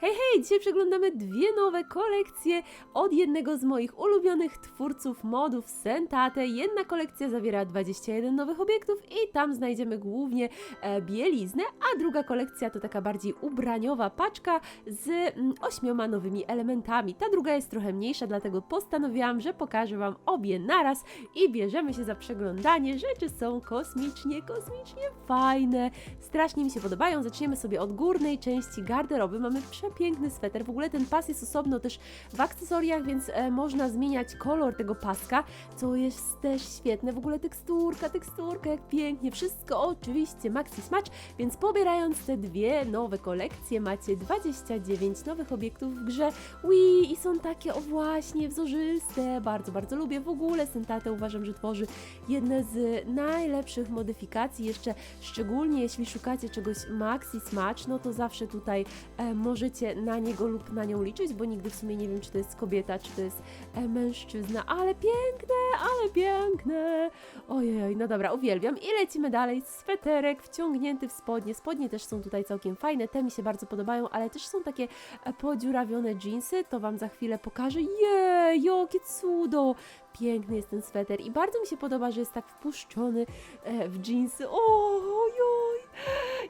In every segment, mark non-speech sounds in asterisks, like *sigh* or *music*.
Hej, hej! Dzisiaj przeglądamy dwie nowe kolekcje od jednego z moich ulubionych twórców modów Sentate. Jedna kolekcja zawiera 21 nowych obiektów i tam znajdziemy głównie e, bieliznę, a druga kolekcja to taka bardziej ubraniowa paczka z mm, ośmioma nowymi elementami. Ta druga jest trochę mniejsza, dlatego postanowiłam, że pokażę Wam obie naraz i bierzemy się za przeglądanie. Rzeczy są kosmicznie, kosmicznie fajne. Strasznie mi się podobają. Zaczniemy sobie od górnej części garderoby. Mamy przepiękny sweter. W ogóle ten pas jest osobno też w akcesoriach, więc e, można zmieniać kolor tego paska, co jest też świetne. W ogóle teksturka, teksturka, jak pięknie. Wszystko oczywiście Maxi Smatch, więc pobierając te dwie nowe kolekcje macie 29 nowych obiektów w grze Wii i są takie o właśnie wzorzyste. Bardzo, bardzo lubię. W ogóle Sentate uważam, że tworzy jedne z najlepszych modyfikacji. Jeszcze szczególnie jeśli szukacie czegoś Maxi Smatch, no to zawsze tutaj e, możecie na niego lub na nią liczyć, bo nigdy w sumie nie wiem, czy to jest kobieta, czy to jest e, mężczyzna, ale piękne, ale piękne. Ojej, no dobra, uwielbiam. I lecimy dalej. Sweterek wciągnięty w spodnie. Spodnie też są tutaj całkiem fajne, te mi się bardzo podobają, ale też są takie e, podziurawione jeansy, to Wam za chwilę pokażę. Jej, jakie cudo! Piękny jest ten sweter i bardzo mi się podoba, że jest tak wpuszczony e, w jeansy. Ojoj!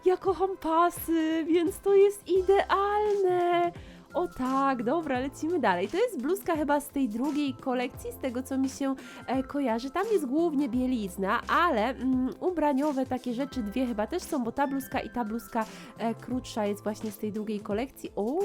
Ja kocham pasy, więc to jest idealne. O tak, dobra, lecimy dalej. To jest bluzka chyba z tej drugiej kolekcji, z tego co mi się e, kojarzy. Tam jest głównie bielizna, ale mm, ubraniowe takie rzeczy dwie chyba też są, bo ta bluzka i ta bluzka e, krótsza jest właśnie z tej drugiej kolekcji. O,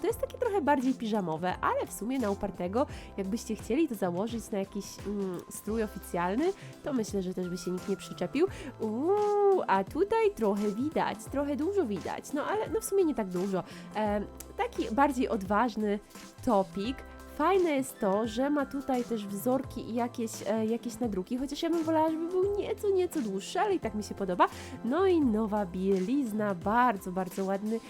to jest takie trochę bardziej piżamowe, ale w sumie na upartego, jakbyście chcieli to założyć na jakiś mm, strój oficjalny, to myślę, że też by się nikt nie przyczepił. Uuu, a tutaj trochę widać, trochę dużo widać, no ale no w sumie nie tak dużo. E, taki bardziej odważny topik. Fajne jest to, że ma tutaj też wzorki i jakieś, e, jakieś nadruki, chociaż ja bym wolała, żeby był nieco, nieco dłuższy, ale i tak mi się podoba. No i nowa bielizna, bardzo, bardzo ładny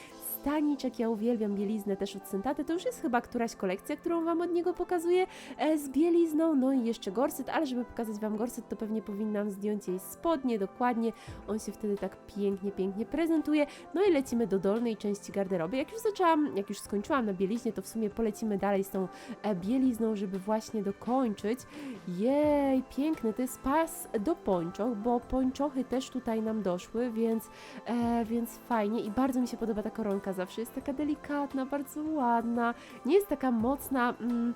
staniczek, ja uwielbiam bieliznę też od Sentate, to już jest chyba któraś kolekcja, którą Wam od niego pokazuję e, z bielizną, no i jeszcze gorset, ale żeby pokazać Wam gorset, to pewnie powinnam zdjąć jej spodnie, dokładnie, on się wtedy tak pięknie, pięknie prezentuje, no i lecimy do dolnej części garderoby, jak już zaczęłam, jak już skończyłam na bieliźnie, to w sumie polecimy dalej z tą e, bielizną, żeby właśnie dokończyć, jej, piękny, to jest pas do pończoch, bo pończochy też tutaj nam doszły, więc, e, więc fajnie i bardzo mi się podoba ta koronka zawsze, jest taka delikatna, bardzo ładna, nie jest taka mocna, mm,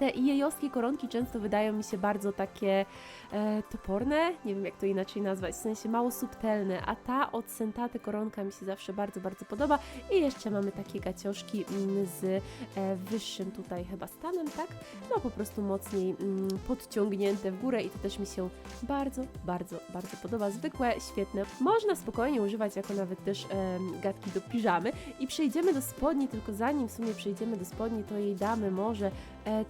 te jejowskie koronki często wydają mi się bardzo takie e, toporne, nie wiem jak to inaczej nazwać, w sensie mało subtelne, a ta od Sentate koronka mi się zawsze bardzo, bardzo podoba i jeszcze mamy takie gacioszki mm, z e, wyższym tutaj chyba stanem, tak? No po prostu mocniej mm, podciągnięte w górę i to też mi się bardzo, bardzo, bardzo podoba. Zwykłe, świetne. Można spokojnie używać jako nawet też em, gadki do piżamy i przejdziemy do spodni, tylko zanim w sumie przejdziemy do spodni, to jej damy może e,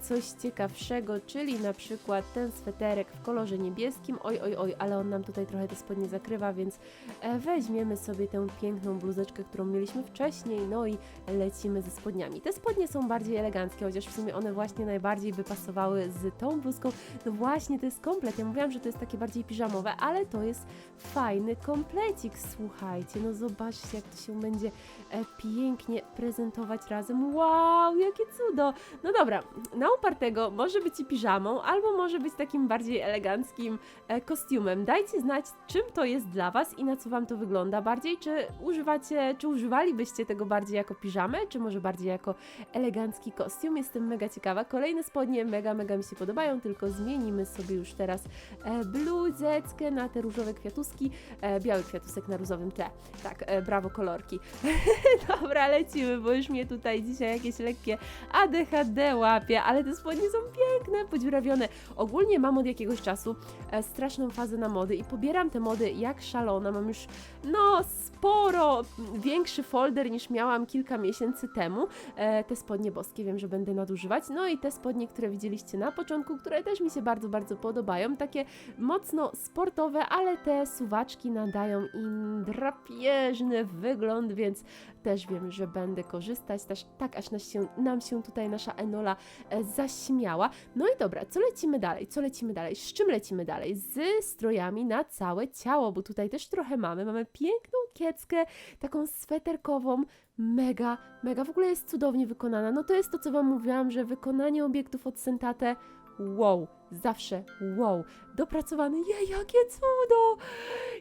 coś ciekawszego, czyli na przykład ten sweterek w kolorze niebieskim. Oj, oj, oj, ale on nam tutaj trochę te spodnie zakrywa, więc e, weźmiemy sobie tę piękną bluzeczkę, którą mieliśmy wcześniej, no i lecimy ze spodniami. Te spodnie są bardziej eleganckie, chociaż w sumie one właśnie najbardziej by pasowały z tą bluzką. No właśnie, to jest komplet. Ja mówiłam, że to jest takie bardziej piżamowe, ale to jest fajny komplecik, słuchajcie. No zobaczcie, jak to się będzie e, pięknie prezentować razem. Wow, jakie cudo! No dobra, na upartego może być i piżamą, albo może być takim bardziej eleganckim e, kostiumem. Dajcie znać, czym to jest dla Was i na co Wam to wygląda bardziej. Czy używacie, czy używalibyście tego bardziej jako piżamę, czy może bardziej jako elegancki kostium? Jestem mega ciekawa. Kolejne spodnie mega, mega mi się podobają, tylko zmienimy sobie już teraz e, bluzeczkę na te różowe kwiatuski. E, biały kwiatusek na różowym tle. Tak, brawo kolorki. *laughs* Dobra, lecimy, bo już mnie tutaj dzisiaj jakieś lekkie ADHD łapie, ale te spodnie są piękne, podziurawione. Ogólnie mam od jakiegoś czasu e, straszną fazę na mody i pobieram te mody jak szalona. Mam już, no, sporo większy folder niż miałam kilka miesięcy temu. E, te spodnie boskie wiem, że będę nadużywać. No i te spodnie, które widzieliście na początku, które też mi się bardzo, bardzo podobają. Takie mocno sportowe, ale te suwaczki nadają im drapieżny wygląd, więc też wiem, że będę korzystać, też, tak aż nas się, nam się tutaj nasza Enola e, zaśmiała. No i dobra, co lecimy dalej? Co lecimy dalej? Z czym lecimy dalej? Z strojami na całe ciało, bo tutaj też trochę mamy. Mamy piękną kieckę, taką sweterkową, mega, mega, w ogóle jest cudownie wykonana. No to jest to, co Wam mówiłam, że wykonanie obiektów od Sentate, wow, zawsze wow, dopracowany, jej, jakie cudo,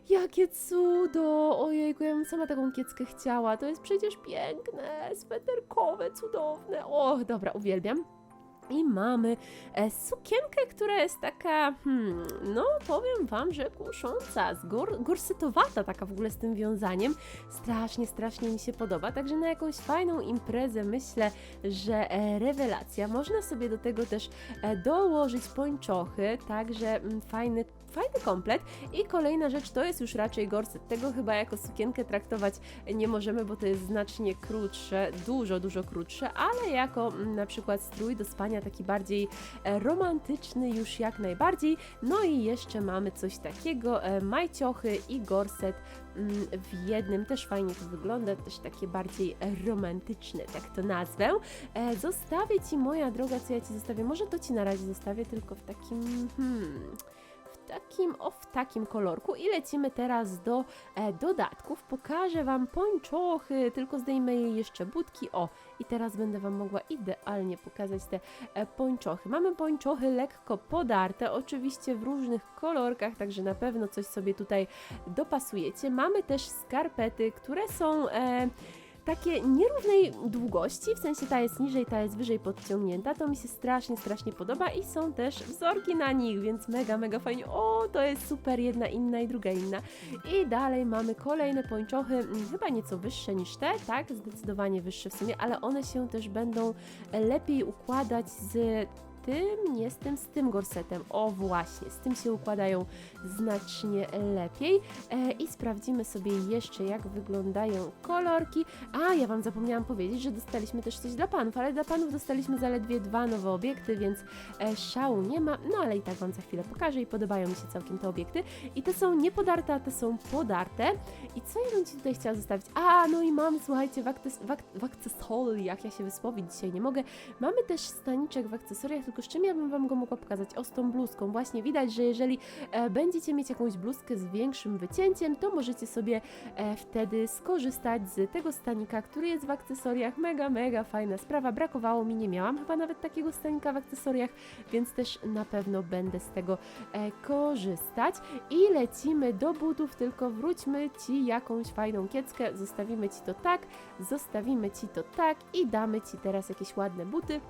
jakie cudo, ojejku, ja bym sama taką kieckę chciała, to jest przecież piękne, sweterkowe, cudowne, o, dobra, uwielbiam. I mamy e, sukienkę, która jest taka, hmm, no powiem Wam, że kusząca, zgor- gorsetowata taka w ogóle z tym wiązaniem. Strasznie, strasznie mi się podoba, także na jakąś fajną imprezę myślę, że e, rewelacja. Można sobie do tego też e, dołożyć pończochy, także mm, fajny Fajny komplet. I kolejna rzecz to jest już raczej gorset. Tego chyba jako sukienkę traktować nie możemy, bo to jest znacznie krótsze, dużo, dużo krótsze, ale jako mm, na przykład strój do spania taki bardziej e, romantyczny już jak najbardziej. No i jeszcze mamy coś takiego, e, majciochy i gorset mm, w jednym. Też fajnie to wygląda, też takie bardziej romantyczne, tak to nazwę. E, Zostawię Ci, moja droga, co ja Ci zostawię? Może to Ci na razie zostawię, tylko w takim... Hmm, takim, o w takim kolorku i lecimy teraz do e, dodatków. Pokażę Wam pończochy, tylko zdejmę jej jeszcze budki. O, i teraz będę Wam mogła idealnie pokazać te e, pończochy. Mamy pończochy lekko podarte, oczywiście w różnych kolorkach, także na pewno coś sobie tutaj dopasujecie. Mamy też skarpety, które są... E, takie nierównej długości, w sensie ta jest niżej, ta jest wyżej podciągnięta, to mi się strasznie, strasznie podoba i są też wzorki na nich, więc mega, mega fajnie. O, to jest super, jedna inna i druga inna. I dalej mamy kolejne pończochy, mm, chyba nieco wyższe niż te, tak, zdecydowanie wyższe w sumie, ale one się też będą lepiej układać z tym, nie z tym, z tym gorsetem. O właśnie, z tym się układają znacznie lepiej. E, I sprawdzimy sobie jeszcze, jak wyglądają kolorki. A, ja Wam zapomniałam powiedzieć, że dostaliśmy też coś dla panów, ale dla panów dostaliśmy zaledwie dwa nowe obiekty, więc e, szału nie ma. No ale i tak Wam za chwilę pokażę i podobają mi się całkiem te obiekty. I te są nie podarte, a te są podarte. I co ja bym Ci tutaj chciała zostawić? A, no i mam, słuchajcie, w, akces- w, ak- w akcesoriach, ja się wysłowić dzisiaj nie mogę. Mamy też staniczek w akcesoriach, tylko z czym ja bym Wam go mogła pokazać? O, z tą bluzką. Właśnie widać, że jeżeli e, będziecie mieć jakąś bluzkę z większym wycięciem, to możecie sobie e, wtedy skorzystać z tego stanika, który jest w akcesoriach. Mega, mega fajna sprawa. Brakowało mi, nie miałam chyba nawet takiego stanika w akcesoriach, więc też na pewno będę z tego e, korzystać. I lecimy do butów, tylko wróćmy Ci jakąś fajną kieckę, zostawimy Ci to tak, zostawimy Ci to tak i damy Ci teraz jakieś ładne buty.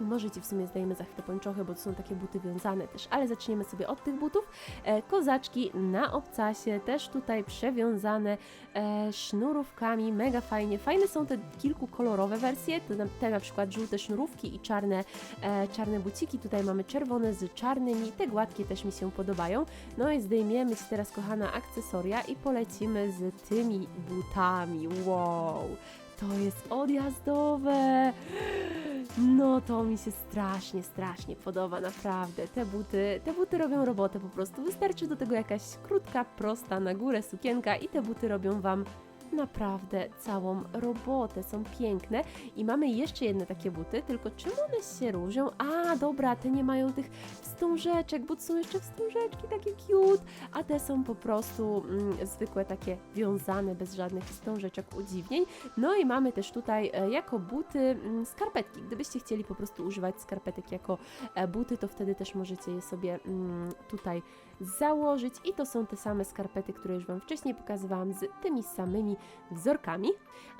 Może Ci w sumie zdajemy za chwilę pończochy, bo to są takie buty wiązane też, ale zaczniemy sobie od tych butów. E, kozaczki na obcasie, też tutaj przewiązane e, sznurówkami, mega fajnie. Fajne są te kilkukolorowe wersje, te na przykład żółte sznurówki i czarne, e, czarne buciki. Tutaj mamy czerwone z czarnymi, te gładkie też mi się podobają. No i zdejmiemy Ci teraz, kochana, akcesoria i polecimy z tymi butami. Wow! To jest odjazdowe! No to mi się strasznie, strasznie podoba, naprawdę. Te buty, te buty robią robotę po prostu. Wystarczy do tego jakaś krótka, prosta na górę sukienka i te buty robią Wam naprawdę całą robotę. Są piękne i mamy jeszcze jedne takie buty, tylko czym one się różnią? A, dobra, te nie mają tych wstążeczek, bo są jeszcze wstążeczki takie cute, a te są po prostu mm, zwykłe takie wiązane, bez żadnych wstążeczek, udziwnień. No i mamy też tutaj e, jako buty mm, skarpetki. Gdybyście chcieli po prostu używać skarpetek jako e, buty, to wtedy też możecie je sobie mm, tutaj założyć i to są te same skarpety, które już Wam wcześniej pokazywałam z tymi samymi wzorkami.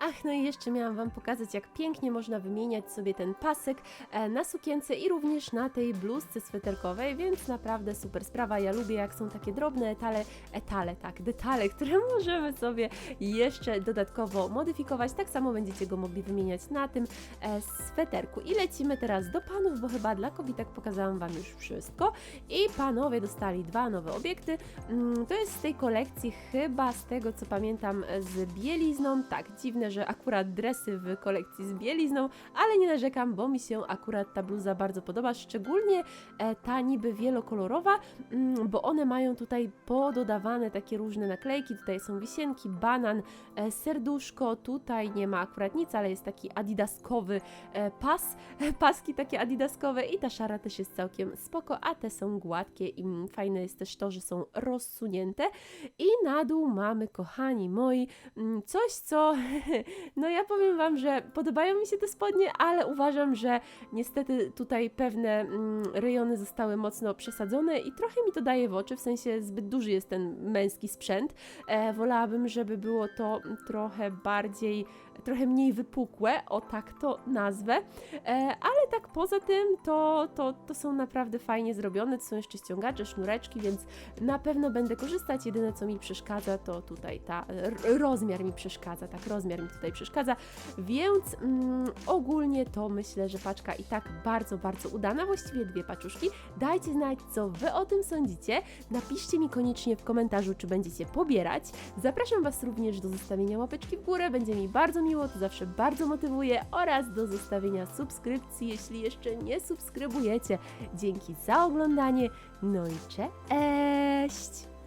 Ach, no i jeszcze miałam Wam pokazać, jak pięknie można wymieniać sobie ten pasek e, na sukience i również na tej bluzce sweterkowej, więc naprawdę super sprawa. Ja lubię, jak są takie drobne etale, etale, tak, detale, *laughs* które możemy sobie jeszcze dodatkowo modyfikować. Tak samo będziecie go mogli wymieniać na tym e, sweterku. I lecimy teraz do panów, bo chyba dla kobitek pokazałam Wam już wszystko. I panowie dostali dwa nowe obiekty. Mm, To jest z tej kolekcji chyba z tego co pamiętam z bielizną. Tak, dziwne, że akurat dresy w kolekcji z bielizną, ale nie narzekam, bo mi się akurat ta bluza bardzo podoba, szczególnie e, ta niby wielokolorowa, mm, bo one mają tutaj pododawane takie różne naklejki. Tutaj są wisienki, banan, e, serduszko. Tutaj nie ma akurat nic, ale jest taki adidaskowy e, pas, *laughs* paski takie adidaskowe i ta szara też jest całkiem spoko, a te są gładkie i fajne jest też to, że są rozsunięte. I na dół mamy, kochani moi, coś co, *laughs* no ja powiem Wam, że podobają mi się te spodnie, ale uważam, że niestety tutaj pewne mm, rejony zostały mocno przesadzone i trochę mi to daje w oczy, w sensie zbyt duży jest ten męski sprzęt. E, wolałabym, żeby było to trochę bardziej, trochę mniej wypukłe, o tak to nazwę. E, ale tak poza tym, to, to, to są naprawdę fajnie zrobione. To są jeszcze ściągacze, sznureczki, więc na pewno będę korzystać. Jedyne co mi przeszkadza, to tutaj ta r- rozmiar mi przeszkadza, tak, rozmiar mi tutaj przeszkadza. Więc mm, ogólnie to myślę, że paczka i tak bardzo, bardzo udana. Właściwie dwie paczuszki. Dajcie znać, co Wy o tym sądzicie. Napiszcie mi koniecznie w komentarzu, czy będziecie pobierać. Zapraszam Was również do zostawienia łapeczki w górę, będzie mi bardzo miło, to zawsze bardzo motywuje oraz do zostawienia subskrypcji, jeśli jeszcze nie subskrybujecie. Dzięki za oglądanie, no i cześć!